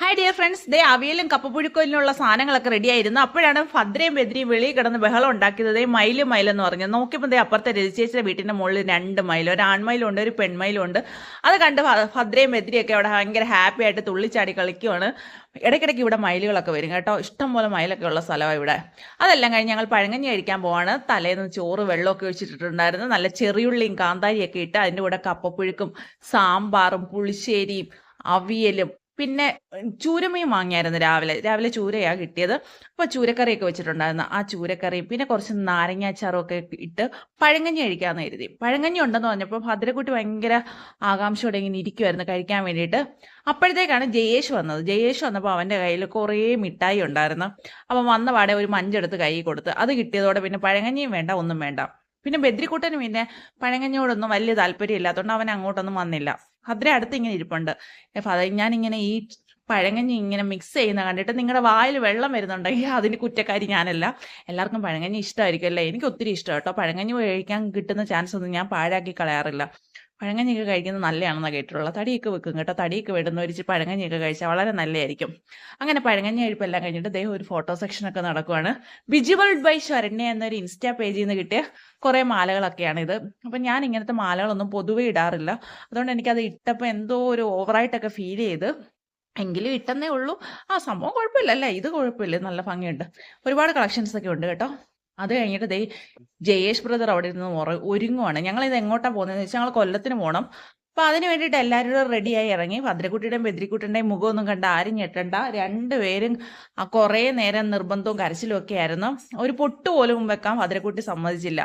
Hi dear friends ദേ അവിയലും കപ്പപ്പുഴുക്കലിനുള്ള സാധനങ്ങളൊക്കെ ready ആയിരുന്നു. അപ്പോഴാണ് ഭദ്രയും ബദ്രിയും വെളിയിൽ കിടന്ന് ബഹളം ഉണ്ടാക്കിയത്. ദേ മയിൽ മയിലെന്ന് പറഞ്ഞു. നോക്കിയപ്പോൾ ദേ അപ്പുറത്തെ രജിച്ചേച്ചിയുടെ വീട്ടിന്റെ മുകളിൽ രണ്ട് മയിൽ ഒരു ആൺമയിലുണ്ട് ഒരു പെൺമയിലുണ്ട്. അത് കണ്ട് ഭദ്രയും ബദ്രിയൊക്കെ അവിടെ ഭയങ്കര ഹാപ്പി ആയിട്ട് തുള്ളിച്ചാടി കളിക്കുവാണ്. ഇടയ്ക്കിടയ്ക്ക് ഇവിടെ മയിലുകളൊക്കെ വരും കേട്ടോ. ഇഷ്ടംപോലെ മയിലൊക്കെ ഉള്ള സ്ഥലമാണ് ഇവിടെ. അതെല്ലാം കഴിഞ്ഞ് ഞങ്ങൾ പഴങ്ങഞ്ഞി കഴിക്കാൻ പോവാണ്. തലേന്ന് ചോറ് വെള്ളമൊക്കെ വെച്ചിട്ടിട്ടുണ്ടായിരുന്നു നല്ല ചെറിയുള്ളിയും കാന്താരിയൊക്കെ ഇട്ട് അതിന്റെ കൂടെ കപ്പപ്പുഴുക്കും സാമ്പാറും പുളിശ്ശേരിയും അവിയലും പിന്നെ ചൂരമീൻ വാങ്ങിയായിരുന്നു രാവിലെ. രാവിലെ ചൂരയാ കിട്ടിയത്. അപ്പോൾ ചൂരക്കറിയൊക്കെ വെച്ചിട്ടുണ്ടായിരുന്നു. ആ ചൂരക്കറിയും പിന്നെ കുറച്ച് നാരങ്ങാച്ചാറും ഒക്കെ ഇട്ട് പഴങ്ങഞ്ഞി കഴിക്കാമെന്ന് കരുതി. പഴങ്ങഞ്ഞി ഉണ്ടെന്ന് പറഞ്ഞപ്പോൾ ഭദ്രക്കുട്ടി ഭയങ്കര ആകാംക്ഷയോടെ ഇങ്ങനെ ഇരിക്കുമായിരുന്നു കഴിക്കാൻ വേണ്ടിയിട്ട്. അപ്പോഴത്തേക്കാണ് ജയേഷ് വന്നത്. ജയേഷ് വന്നപ്പോൾ അവന്റെ കയ്യിൽ കുറേ മിഠായി ഉണ്ടായിരുന്നു. അപ്പം വന്ന പാടെ ഒരു മഞ്ചെടുത്ത് കൈ കൊടുത്ത്. അത് കിട്ടിയതോടെ പിന്നെ പഴങ്കഞ്ഞിയും വേണ്ട ഒന്നും വേണ്ട. പിന്നെ ബദ്രിക്കുട്ടന് പിന്നെ പഴങ്കഞ്ഞിയോടൊന്നും വലിയ താല്പര്യം ഇല്ലാത്തതുകൊണ്ട് അവൻ അങ്ങോട്ടൊന്നും വന്നില്ല. ഭദ്ര അടുത്ത് ഇങ്ങനെ ഇരിപ്പുണ്ട്. ഞാനിങ്ങനെ ഈ പഴങ്ങഞ്ഞി ഇങ്ങനെ മിക്സ് ചെയ്യുന്ന കണ്ടിട്ട് നിങ്ങളുടെ വായിൽ വെള്ളം വരുന്നുണ്ടെങ്കിൽ അതിന് കുറ്റക്കാരി ഞാനല്ല. എല്ലാവർക്കും പഴങ്ങഞ്ഞി ഇഷ്ടമായിരിക്കും അല്ലേ? എനിക്ക് ഒത്തിരി ഇഷ്ടം കേട്ടോ. പഴങ്ങഞ്ഞി കഴിക്കാൻ കിട്ടുന്ന ചാൻസ് ഒന്നും ഞാൻ പാഴാക്കി കളയാറില്ല. പഴങ്കഞ്ഞിയൊക്കെ കഴിക്കുന്നത് നല്ലതാണെന്നാണ് കേട്ടിട്ടുള്ളത്. തടിയൊക്കെ വെക്കും കേട്ടോ. തടിയൊക്കെ വിടുന്ന ഒരു പഴങ്കഞ്ഞിയൊക്കെ കഴിച്ചാൽ വളരെ നല്ലതായിരിക്കും. അങ്ങനെ പഴങ്കഞ്ഞി കഴിപ്പെല്ലാം കഴിഞ്ഞിട്ട് ദൈവം ഒരു ഫോട്ടോ സെക്ഷനൊക്കെ നടക്കുവാണ്. വിജിബിൾ ബൈ ശരണ്യ എന്നൊരു ഇൻസ്റ്റാ പേജിൽ നിന്ന് കിട്ടിയ കുറേ മാലകളൊക്കെയാണ് ഇത്. അപ്പം ഞാൻ ഇങ്ങനത്തെ മാലകളൊന്നും പൊതുവെ ഇടാറില്ല. അതുകൊണ്ട് എനിക്കത് ഇട്ടപ്പോൾ എന്തോ ഒരു ഓവറായിട്ടൊക്കെ ഫീൽ ചെയ്ത് എങ്കിലും ഇട്ടെന്നേ ഉള്ളൂ. ആ സംഭവം കുഴപ്പമില്ല അല്ലേ? ഇത് കുഴപ്പമില്ല. നല്ല ഭംഗിയുണ്ട്. ഒരുപാട് കളക്ഷൻസ് ഒക്കെ ഉണ്ട് കേട്ടോ. അത് കഴിഞ്ഞിട്ട് ദേ ജയേഷ് ബ്രദർ അവിടെ ഇരുന്ന് ഒരുങ്ങുവാണ്. ഞങ്ങൾ ഇത് എങ്ങോട്ടാ പോകുന്നതെന്ന് വെച്ചാൽ ഞങ്ങൾ കൊല്ലത്തിന് പോകണം അപ്പൊ അതിന് വേണ്ടിയിട്ട് എല്ലാവരും കൂടെ റെഡിയായി ഇറങ്ങി. ഭദ്രക്കുട്ടിയുടെയും ബദ്രിക്കുട്ടിയുടെയും മുഖമൊന്നും കണ്ട് ആരും ഞെട്ടണ്ട. രണ്ടുപേരും കുറേ നേരം നിർബന്ധവും കരച്ചിലും ഒക്കെ ആയിരുന്നു. ഒരു പൊട്ട് പോലും വെക്കാൻ ഭദ്രക്കുട്ടി സമ്മതിച്ചില്ല.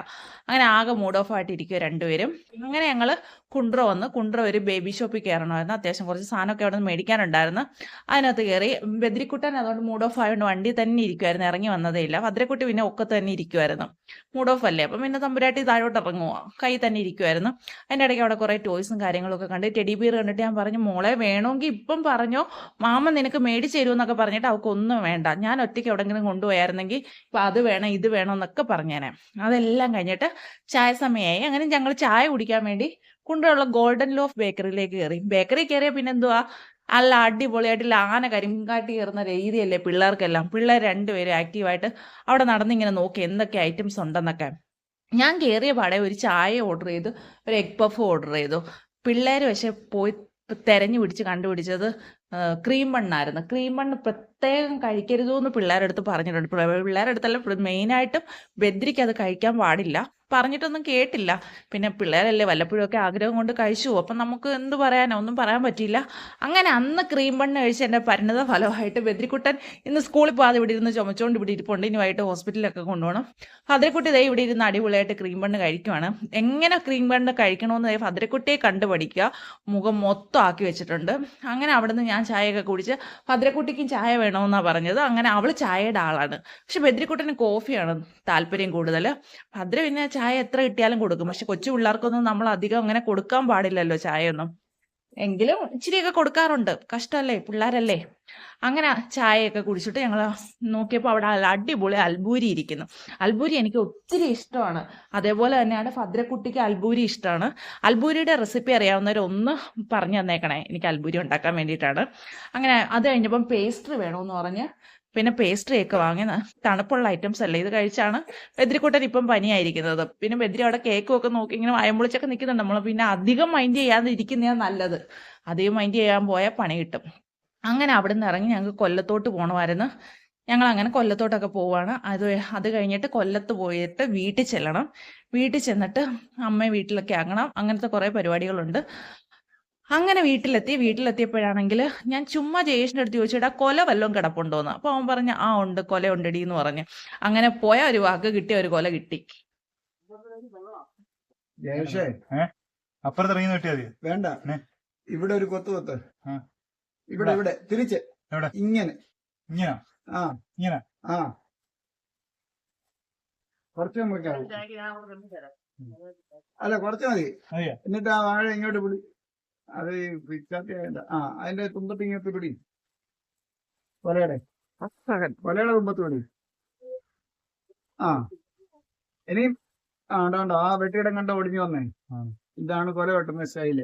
അങ്ങനെ ആകെ മൂഡ് ഓഫ് ആയിട്ട് ഇരിക്കുക രണ്ടുപേരും. അങ്ങനെ ഞങ്ങൾ കുണ്ട്ര വന്ന്. കുണ്ട്ര ഒരു ബേബി ഷോപ്പിൽ കയറണമായിരുന്നു. അത്യാവശ്യം കുറച്ച് സാധനമൊക്കെ അവിടെ നിന്ന് മേടിക്കാനുണ്ടായിരുന്നു. അതിനകത്ത് കയറി. ബദ്രിക്കുട്ടൻ അതുകൊണ്ട് മൂഡ് ഓഫ് ആയതുകൊണ്ട് വണ്ടി തന്നെ ഇരിക്കുമായിരുന്നു ഇറങ്ങി വന്നതേ ഇല്ല. ഭദ്രക്കുട്ടി പിന്നെ ഒക്കെ തന്നെ ഇരിക്കുമായിരുന്നു മൂഡ് ഓഫ് അല്ലേ? അപ്പം പിന്നെ തമ്പുരാട്ടി താഴോട്ട് ഇറങ്ങുക കൈ തന്നെ ഇരിക്കുമായിരുന്നു അതിന്റെ ഇടയ്ക്ക് അവിടെ കുറേ ടോയ്സും കാര്യങ്ങളൊക്കെ കണ്ട് ടെഡി ബിയർ കണ്ടിട്ട് ഞാൻ പറഞ്ഞു മോളെ വേണമെങ്കിൽ ഇപ്പം പറഞ്ഞോ. മാമ നിനക്ക് മേടിച്ച് തരുമെന്നൊക്കെ പറഞ്ഞിട്ട് അവൾക്ക് ഒന്നും വേണ്ട. ഞാൻ ഒറ്റയ്ക്ക് എവിടെങ്കിലും കൊണ്ടുപോയായിരുന്നെങ്കിൽ ഇപ്പം അത് വേണം ഇത് വേണം എന്നൊക്കെ പറഞ്ഞേനെ. അതെല്ലാം കഴിഞ്ഞിട്ട് ചായ സമയമായി. അങ്ങനെ ഞങ്ങൾ ചായ കുടിക്കാൻ വേണ്ടി കൊണ്ടുള്ള ഗോൾഡൻ ലോഫ് ബേക്കറിയിലേക്ക് കയറി. ബേക്കറി കയറിയ പിന്നെ എന്തുവാ? നല്ല അടിപൊളിയായിട്ട് ലാന കരിങ്കാട്ടി കയറുന്ന രീതിയല്ലേ പിള്ളേർക്കെല്ലാം. പിള്ളേർ രണ്ടുപേരും ആക്റ്റീവായിട്ട് അവിടെ നടന്നിങ്ങനെ നോക്കി എന്തൊക്കെ ഐറ്റംസ് ഉണ്ടെന്നൊക്കെ. ഞാൻ കയറിയ പാടെ ഒരു ചായ ഓർഡർ ചെയ്തു ഒരു എഗ് പഫ് ഓർഡർ ചെയ്തു. പിള്ളേർ പക്ഷെ പോയി തെരഞ്ഞു പിടിച്ച് കണ്ടുപിടിച്ചത് ക്രീം മണ്ണായിരുന്നു. ക്രീം മണ്ണ് പ്രത്യേകം കഴിക്കരുത് എന്ന് പിള്ളേരുടെ അടുത്ത് പറഞ്ഞിട്ടുണ്ട് പിള്ളേരെടുത്തല്ല മെയിനായിട്ടും ബദ്രിക്ക് അത് കഴിക്കാൻ പാടില്ല. പറഞ്ഞിട്ടൊന്നും കേട്ടില്ല. പിന്നെ പിള്ളേരല്ലേ വല്ലപ്പോഴും ഒക്കെ ആഗ്രഹം കൊണ്ട് കഴിച്ചു. അപ്പം നമുക്ക് എന്ത് പറയാനോ? ഒന്നും പറയാൻ പറ്റിയില്ല. അങ്ങനെ അന്ന് ക്രീം ബണ്ണ് കഴിച്ച് എന്റെ പരിണത ഫലമായിട്ട് ബദ്രിക്കുട്ടൻ ഇന്ന് സ്കൂളിൽ പോകാതെ ഇവിടെ ഇരുന്ന് ചുമച്ചുകൊണ്ട് ഇവിടെ ഇരിപ്പുണ്ട്. ഇനി വൈകിട്ട് ഹോസ്പിറ്റലിലൊക്കെ കൊണ്ടുപോകണം. ഭദ്രക്കുട്ടി ദേ ഇവിടെ ഇരുന്ന് അടിപൊളിയായിട്ട് ക്രീം ബണ്ണ് കഴിക്കുവാണ്. എങ്ങനെ ക്രീം ബണ്ണ് കഴിക്കണമെന്ന് ദേ ഭദ്രക്കുട്ടിയെ കണ്ടുപഠിക്കുക. മുഖം മൊത്തം ആക്കി വെച്ചിട്ടുണ്ട്. അങ്ങനെ അവിടുന്ന് ഞാൻ ചായയൊക്കെ കുടിച്ച് ഭദ്രക്കുട്ടിക്കും ചായ വേണമെന്നാണ് പറഞ്ഞത്. അങ്ങനെ അവൾ ചായയുടെ ആളാണ്. പക്ഷെ ബദ്രിക്കുട്ടന് കോഫിയാണ് താല്പര്യം കൂടുതൽ ഭദ്ര പിന്നെ ചായ എത്ര കിട്ടിയാലും കൊടുക്കും. പക്ഷെ കൊച്ചു പിള്ളേർക്കൊന്നും നമ്മൾ അധികം അങ്ങനെ കൊടുക്കാൻ പാടില്ലല്ലോ ചായയൊന്നും. എങ്കിലും ഇച്ചിരിയൊക്കെ കൊടുക്കാറുണ്ട്. കഷ്ടമല്ലേ പിള്ളേരല്ലേ? അങ്ങനെ ചായയൊക്കെ കുടിച്ചിട്ട് ഞങ്ങൾ നോക്കിയപ്പോൾ അവിടെ അടിപൊളി അൽബൂരി ഇരിക്കുന്നു. അൽബൂരി എനിക്ക് ഒത്തിരി ഇഷ്ടമാണ്. അതേപോലെ തന്നെയാണ് ഭദ്രക്കുട്ടിക്ക് അൽബൂരി ഇഷ്ടമാണ്. അൽബൂരിയുടെ റെസിപ്പി അറിയാവുന്നവരൊന്ന് പറഞ്ഞു തന്നേക്കണേ. എനിക്ക് അൽബൂരി ഉണ്ടാക്കാൻ വേണ്ടിയിട്ടാണ്. അങ്ങനെ അത് കഴിഞ്ഞപ്പം പേസ്ട്രി വേണമെന്ന് പറഞ്ഞ് പിന്നെ പേസ്ട്രി ഒക്കെ വാങ്ങി തണുപ്പുള്ള ഐറ്റംസ് അല്ലേ? ഇത് കഴിച്ചാണ് ബദ്രിക്കുട്ടൻ ഇപ്പം പനിയായിരിക്കുന്നത്. പിന്നെ ബദ്രി അവിടെ കേക്കും ഒക്കെ നോക്കി ഇങ്ങനെ വയമ്പുളിച്ചൊക്കെ നിൽക്കുന്നുണ്ട് നമ്മൾ പിന്നെ അധികം മൈൻഡ് ചെയ്യാതെ ഇരിക്കുന്നതാണ് നല്ലത്. അധികം മൈൻഡ് ചെയ്യാൻ പോയാൽ പണി കിട്ടും. അങ്ങനെ അവിടെ നിന്ന് ഇറങ്ങി ഞങ്ങൾക്ക് കൊല്ലത്തോട്ട് പോകണമായിരുന്നു ഞങ്ങൾ അങ്ങനെ കൊല്ലത്തോട്ടൊക്കെ പോവാണ്. അത് അത് കഴിഞ്ഞിട്ട് കൊല്ലത്ത് പോയിട്ട് വീട്ടിൽ ചെല്ലണം. വീട്ടിൽ ചെന്നിട്ട് അമ്മയെ വീട്ടിലൊക്കെ ആകണം. അങ്ങനത്തെ കുറേ പരിപാടികളുണ്ട്. അങ്ങനെ വീട്ടിലെത്തി വീട്ടിലെത്തിയപ്പോഴാണെങ്കിൽ ഞാൻ ചുമ്മാ ജയേഷിന്റെ അടുത്ത് ചോദിച്ചാൽ കൊല വല്ലതും കിടപ്പുണ്ടോന്ന്? അപ്പോൾ അവൻ പറഞ്ഞു ആ ഉണ്ട് കൊല ഉണ്ടടി എന്ന് പറഞ്ഞു. അങ്ങനെ പോയ ഒരു വാക്ക് കിട്ടിയ ഒരു കൊല കിട്ടി. വേണ്ട. ഇവിടെ ഒരു കൊത്ത് കൊത്ത്. ഇവിടെ ഇവിടെ. തിരിച്ച്. എവിടെ? ഇങ്ങനെ. ഇങ്ങനെ? ആ. ഇങ്ങനെ? ആ. കുറച്ച് മുറിക്കാം അല്ല കുറച്ച് മതി. എന്നിട്ട് ആ വാഴ ഇങ്ങോട്ട് പിടി അത് ആ അതിന്റെ തുമ്പത്ത് ഇങ്ങോട്ട് പിടി കൊലയുടെ കൊലയുടെ തുമ്പത്ത് പിടി ആ. ഇനി ആ ഉണ്ടോ ഉണ്ടോ. ആ വെട്ടിയിടം കണ്ട ഒടിഞ്ഞു വന്നേ. ഇതാണ് കൊല വെട്ടുന്ന സ്റ്റൈൽ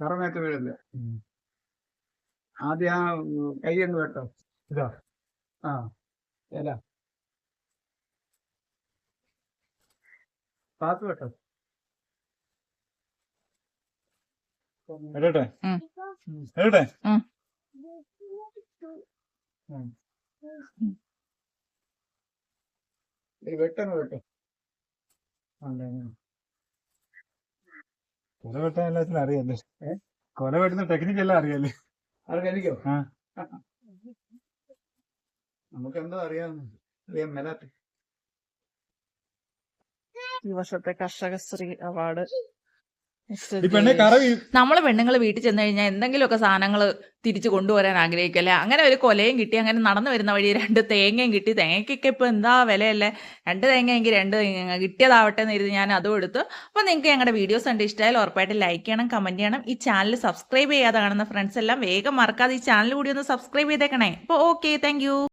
കറമേത്ത് വീഴല്ലേ ആദ്യം ആ കൈ അങ്ങ് വെട്ടോ. ഇതാ. ആ ഇല. പാത്ത് വെട്ടോ. ഇടട്ടെ വെട്ടങ്ങ് വെട്ടോ. കൊല വെട്ടാൻ എല്ലാത്തിനും അറിയാല്ലേ? കൊല വെട്ടുന്ന ടെക്നിക്ക് എല്ലാം അറിയാല്ലേ? അറിയാനിക്കോ. നമുക്ക് എന്തോ അറിയാവുന്ന അറിയാൻ മേലാത്ത ഈ വർഷത്തെ കർഷകശ്രീ അവാർഡ്. നമ്മൾ പെണ്ണുങ്ങൾ വീട്ടിൽ ചെന്ന് കഴിഞ്ഞാൽ എന്തെങ്കിലുമൊക്കെ സാധനങ്ങൾ തിരിച്ചു കൊണ്ടുവരാൻ ആഗ്രഹിക്കല്ലേ അങ്ങനെ ഒരു കൊലയും കിട്ടി അങ്ങനെ നടന്നു വരുന്ന വഴി രണ്ട് തേങ്ങയും കിട്ടി. തേങ്ങയ്ക്കൊക്കെ ഇപ്പൊ എന്താ വിലയല്ലേ? രണ്ട് തേങ്ങയെങ്കിൽ രണ്ട് തേങ്ങ കിട്ടിയതാവട്ടെ എന്ന് കരുതി ഞാൻ അതും എടുത്തു. അപ്പോൾ നിങ്ങൾക്ക് ഞങ്ങളുടെ വീഡിയോസ് കണ്ട് ഇഷ്ടമായാലും ഉറപ്പായിട്ട് ലൈക്ക് ചെയ്യണം കമന്റ് ചെയ്യണം. ഈ ചാനൽ സബ്സ്ക്രൈബ് ചെയ്യാതെ കാണുന്ന ഫ്രണ്ട്സ് എല്ലാം വേഗം മറക്കാതെ ഈ ചാനൽ കൂടി ഒന്ന് സബ്സ്ക്രൈബ് ചെയ്തേക്കണേ. അപ്പോൾ ഓക്കെ താങ്ക്